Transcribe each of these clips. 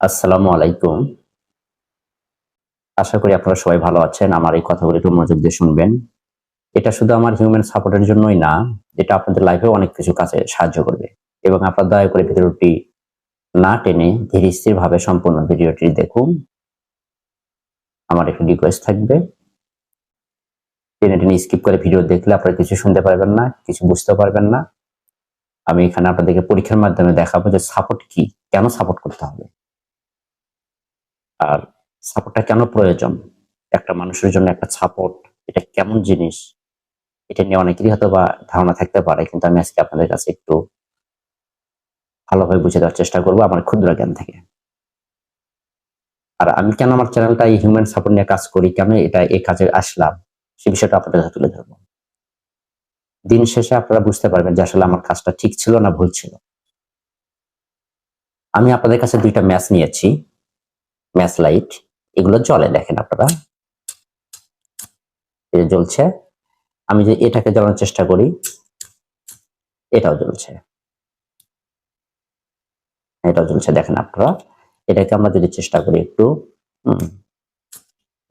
আসসালামু আলাইকুম। আশা করি আপনারা সবাই ভালো আছেন। আমার এই কথাগুলো একটু মনোযোগ দিয়ে শুনবেন। এটা শুধু আমার হিউম্যান সাপোর্টের জন্যই না, এটা আপনাদের লাইফে অনেক কিছু কাজে সাহায্য করবে। এবং আপনারা দয়া করে ভিডিওটি না টেনে ধীরে স্থির ভাবে সম্পূর্ণ ভিডিওটি দেখুন। আমার একটু রিকোয়েস্ট থাকবে। টেনে টেনে স্কিপ করে ভিডিও দেখলে আপনারা কিছু শুনতে পারবেন না, কিছু বুঝতে পারবেন না। আমি এখানে আপনাদেরকে পরীক্ষার মাধ্যমে দেখাবো যে সাপোর্ট কি, কেন সাপোর্ট করতে হবে। আর সাপোর্টটা কেন প্রয়োজন? একটা মানুষের জন্য একটা সাপোর্ট এটা কেমন জিনিস? এটা নিয়ে অনেকেরই হয়তো বা ধারণা থাকতে পারে, কিন্তু আমি আজকে আপনাদের কাছে একটু ভালোভাবে বুঝে দেওয়ার চেষ্টা করব আমার ক্ষুদ্র জ্ঞান থেকে। আর আমি কেন আমার চ্যানেলটা এই হিউম্যান সাপোর্ট নিয়ে কাজ করি, কেন এটা এই কাজে আসলাম, সে বিষয়টা আপনাদের কাছে তুলে ধরবো। দিন শেষে আপনারা বুঝতে পারবেন যে আসলে আমার কাজটা ঠিক ছিল না ভুল ছিল। আমি আপনাদের কাছে দুইটা ম্যাচ নিয়েছি। ম্যাচ লাইট, এগুলো জ্বলে, দেখেন আপনারা। যে জ্বলছে। আমি যে এটাকে জ্বালানোর চেষ্টা করি, এটাও জ্বলছে। এটাও জ্বলছে, দেখেন আপনারা। এটাকে আমরা যদি চেষ্টা করি একটু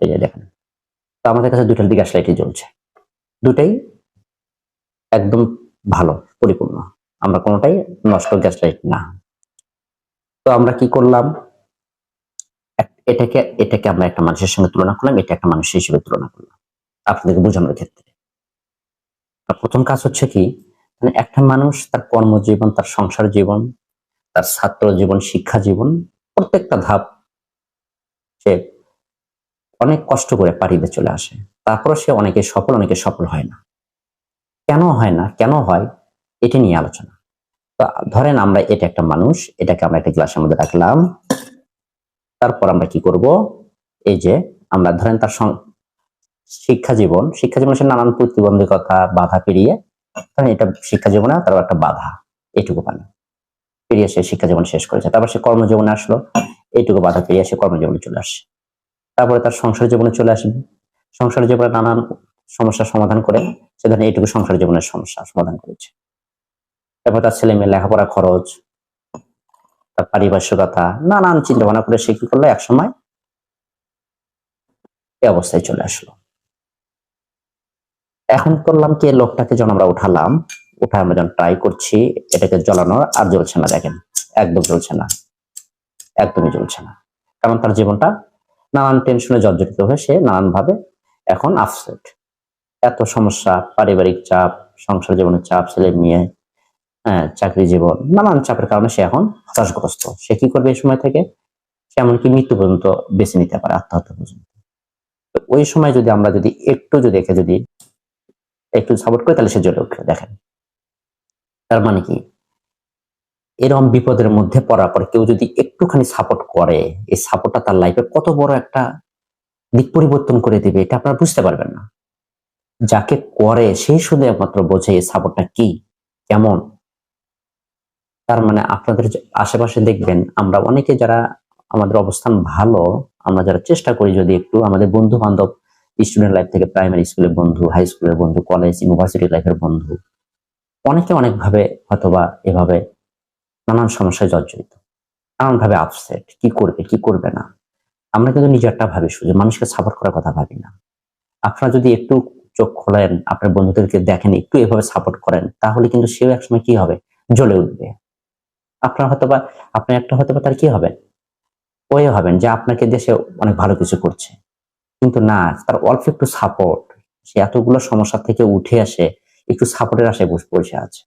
এই যে দেখেন। তো আমাদের কাছে দুইটার দিকে লাইটই জ্বলছে। দুটাই একদম ভালো, পরিপূর্ণ। আমরা কোনোটাই নষ্ট গ্যাস লাইট না। তো আমরা কি করলাম? এটাকে এটাকে আমরা একটা মানুষের সঙ্গে তুলনা করলাম, এটা একটা মানুষের হিসেবে তুলনা করলাম। আপনাদেরকে বোঝানোর ক্ষেত্রে। প্রথম কাজ হচ্ছে কি মানে একটা মানুষ তার কর্মজীবন, তার সংসার জীবন, তার ছাত্র জীবন, শিক্ষা জীবন, প্রত্যেকটা ধাপ সে অনেক কষ্ট করে পাড়ি দিয়ে চলে আসে। তারপর সে অনেকে সফল অনেকে সফল হয় না। কেন হয় না? কেন হয়? এটা নিয়ে আলোচনা। তো ধরেন আমরা এটা একটা মানুষ, এটাকে আমরা একটা গ্লাসের মধ্যে রাখলাম। তারপর আমরা কি করব? এই যে, আমরা ধরেন তার শিক্ষা জীবন, শিক্ষা জীবনে সে নানান প্রতিবন্ধকতা বাধা পেরিয়ে, ধরেন এটা শিক্ষা জীবনে তার একটা বাধা এইটুকু পানি পেরিয়ে সে শিক্ষা জীবন শেষ করেছে। তারপর সে কর্মজীবনে আসলো এইটুকু বাধা পেরিয়ে সে কর্মজীবনে চলে আসে। তারপরে তার সংসার জীবনে চলে আসবে সংসার জীবনে নানান সমস্যার সমাধান করে, সে ধরেন এইটুকু সংসার জীবনের সমস্যা সমাধান করেছে। তারপর তার ছেলে মেয়ে লেখাপড়া খরচ তার পারিপার্শ্বিকতা, নানান চিন্তা ভাবনা করে সে কি করল? এক সময় এই অবস্থায় চলে আসলো। এখন করলাম কি, লোকটাকে যখন আমরা উঠালাম উঠে আমরা যখন ট্রাই করছি, এটাকে জ্বলানোর আর জ্বলছে না, দেখেন, একদম জ্বলছে না, একদমই জ্বলছে না। কারণ তার জীবনটা নানান টেনশনে জর্জরিত হয়ে সে নানান ভাবে এখন আপসেট এত সমস্যা, পারিবারিক চাপ, সংসার জীবনের চাপ ছেলে মেয়ে চাকরি জীবন নানান চাপের কারণে সে এখন হতাশগ্রস্ত। সে কি করবে এই সময় থেকে? সে এমনকি মৃত্যু পর্যন্ত বেছে নিতে পারে আত্মহত্যা পর্যন্ত। ওই সময় যদি আমরা যদি একটু যদি একে যদি একটু সাপোর্ট করি, তাহলে সে জ্বলে উঠবে, দেখেন। তার মানে কি? এরকম বিপদের মধ্যে পড়ার পর কেউ যদি একটুখানি সাপোর্ট করে, এই সাপোর্টটা তার লাইফে কত বড় একটা দিক পরিবর্তন করে দিবে, এটা আপনারা বুঝতে পারবেন না। যাকে করে সেই শুধু একমাত্র বোঝে এই সাপোর্টটা কি, কেমন তার মানে আপনাদের আশেপাশে দেখবেন, আমরা অনেকে যারা আমাদের অবস্থান ভালো, আমরা যারা চেষ্টা করি যদি একটু আমাদের বন্ধু বান্ধব স্টুডেন্ট লাইফ থেকে প্রাইমারি স্কুলের বন্ধু হাই স্কুলের বন্ধু কলেজ ইউনিভার্সিটি লাইফের বন্ধু, অনেকে অনেকভাবে হয়তোবা এভাবে নানান সমস্যায় জর্জরিত। নানান ভাবে আপসেট কি করবে কি করবে না? আমরা কিন্তু নিজেরটা ভাবি শুধু, মানুষকে সাপোর্ট করার কথা ভাবি না। আপনারা যদি একটু চোখ খোলেন, আপনার বন্ধুদেরকে দেখেন, একটু এভাবে সাপোর্ট করেন, তাহলে কিন্তু সেও একসময় কি হবে? জ্বলে উঠবে। আপনার হয়তো বা আপনি একটা হয়তোবা তার কি হবেন ওই হবেন যে আপনাকে দেশে অনেক ভালো কিছু করছে। কিন্তু না, তার অল্প একটু সাপোর্ট সে এতগুলো সমস্যা থেকে উঠে আসে, একটু সাপোর্টের আশায় বসে আছে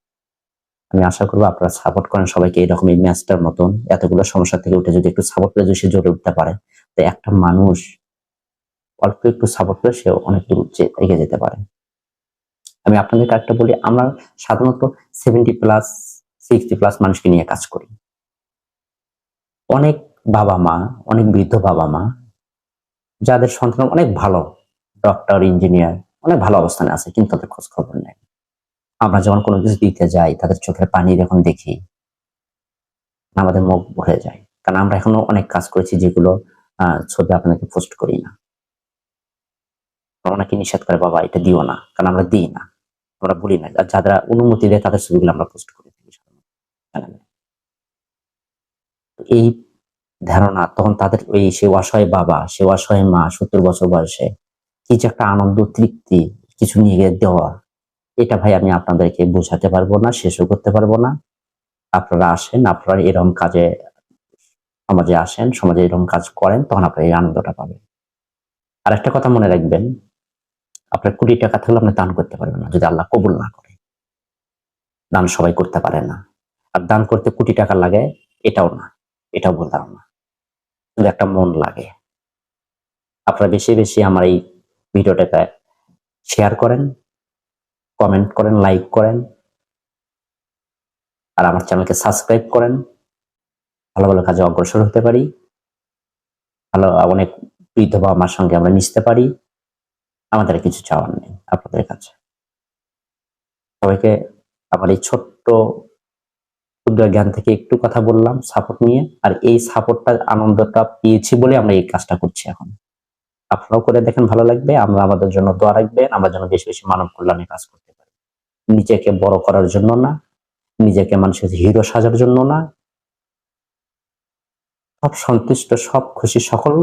আমি আশা করব আপনারা সাপোর্ট করেন সবাইকে এরকম এই ম্যাচটার মতন। এতগুলো সমস্যা থেকে উঠে যদি একটু সাপোর্ট করে যদি সে জ্বলে উঠতে পারে, তো একটা মানুষ অল্প একটু সাপোর্ট করে সে অনেক দূর এগিয়ে যেতে পারে। আমি আপনাদেরকে একটা বলি, আমরা সাধারণত সেভেন্টি প্লাস সিক্সটি প্লাস মানুষকে নিয়ে কাজ করি। অনেক বাবা মা, অনেক বৃদ্ধ বাবা মা, যাদের সন্তান অনেক ভালো ডক্টর ইঞ্জিনিয়ার অনেক ভালো অবস্থানে আছে, কিন্তু তাদের খোঁজ খবর নেই। আমরা যখন কোনো কিছু দিতে যাই, তাদের চোখের পানি যখন দেখি, আমাদের মুখ ভরে যায়। কারণ আমরা এখনও অনেক কাজ করেছি যেগুলো ছবি আপনাকে পোস্ট করি না। অনেকে নিষেধ করে, বাবা, এটা দিও না। কারণ আমরা দিই না। আমরা বলি না। যারা অনুমতি দেয়, তাদের ছবিগুলো আমরা পোস্ট করে থাকি সাধারণত চ্যানেলে। তো এই ধারণা তখন তাদের ওই সে অসহায় বাবা, সে অসহায় মা, সত্তর বছর বয়সে কি যে একটা আনন্দ, তৃপ্তি, কিছু নিয়ে দেওয়া, এটা ভাই আমি আপনাদেরকে বোঝাতে পারব না, শেষও করতে পারব না। আপনারা আসেন, আপনারা এরকম কাজে, সমাজে আসেন, সমাজে এরকম কাজ করেন, তখন আপনারা এই আনন্দটা পাবেন। আর একটা কথা মনে রাখবেন, আপনার কোটি টাকা থাকলে আপনি দান করতে পারবেন না, যদি আল্লাহ কবুল না করে। দান সবাই করতে পারে না। আর দান করতে কোটি টাকা লাগে, এটাও না, এটাও ভুল না। শুধু একটা মন লাগে। আপনারা বেশি বেশি আমার এই ভিডিওটাকে শেয়ার করেন কমেন্ট করেন লাইক করেন, আর আমার চ্যানেলকে সাবস্ক্রাইব করেন। ভালো ভালো কাজে অগ্রসর হতে পারি। ভালো, অনেক বৃদ্ধ বাবা মার সঙ্গে আমরা মিশতে পারি। আমাদের কিছু চাওয়ার নেই আপনাদের কাছে। সবাইকে আমার এই ছোট্ট ক্ষুদ্র জ্ঞান থেকে একটু কথা বললাম সাপোর্ট নিয়ে। আর এই সাপোর্টটা আনন্দটা পেয়েছি বলে আমরা এই কাজটা করছি এখন। আপনারাও করে দেখেন, ভালো লাগবে। আমরা আমাদের জন্য দোয়া রাখবেন। আমরা যেন বেশি বেশি মানব কল্যাণে কাজ করতে পারি। নিজেকে বড় করার জন্য না, নিজেকে মানুষের হিরো সাজার জন্য না। সব সন্তুষ্ট, সব খুশি সকল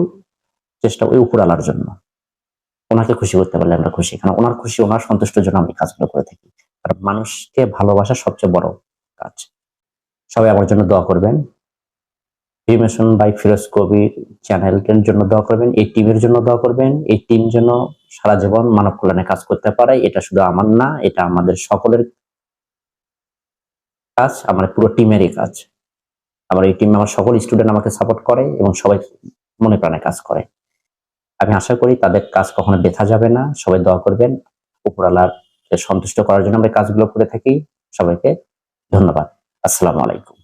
চেষ্টা ওই উপরালার জন্য। ওনাকে খুশি করতে পারলে আমরা খুশি। কারণ ওনার খুশি, ওনার সন্তুষ্টের জন্য আমি কাজগুলো করে থাকি। আর মানুষকে ভালোবাসা সবচেয়ে বড় কাজ। সবাই আমার জন্য দোয়া করবেন। রিমেশন বাই ফিরোজ কবির চ্যানেলটির জন্য দোয়া করবেন, এই টিমের জন্য দোয়া করবেন, এই টিম যেন সারা জীবন মানব কল্যাণে কাজ করতে পারে, এটা শুধু আমার না, এটা আমাদের সকলের কাজ, আমার পুরো টিমেরই কাজ। আমার এই টিমে আমার সকল স্টুডেন্ট আমাকে সাপোর্ট করে এবং সবাই মনে প্রাণে কাজ করে। আমি আশা করি তাদের কাজ কখনো বেথা যাবে না, সবাই দোয়া করবেন উপরালার সন্তুষ্ট করার জন্য আমরা কাজগুলো করে থাকি, সবাইকে ধন্যবাদ। আসসালামু আলাইকুম।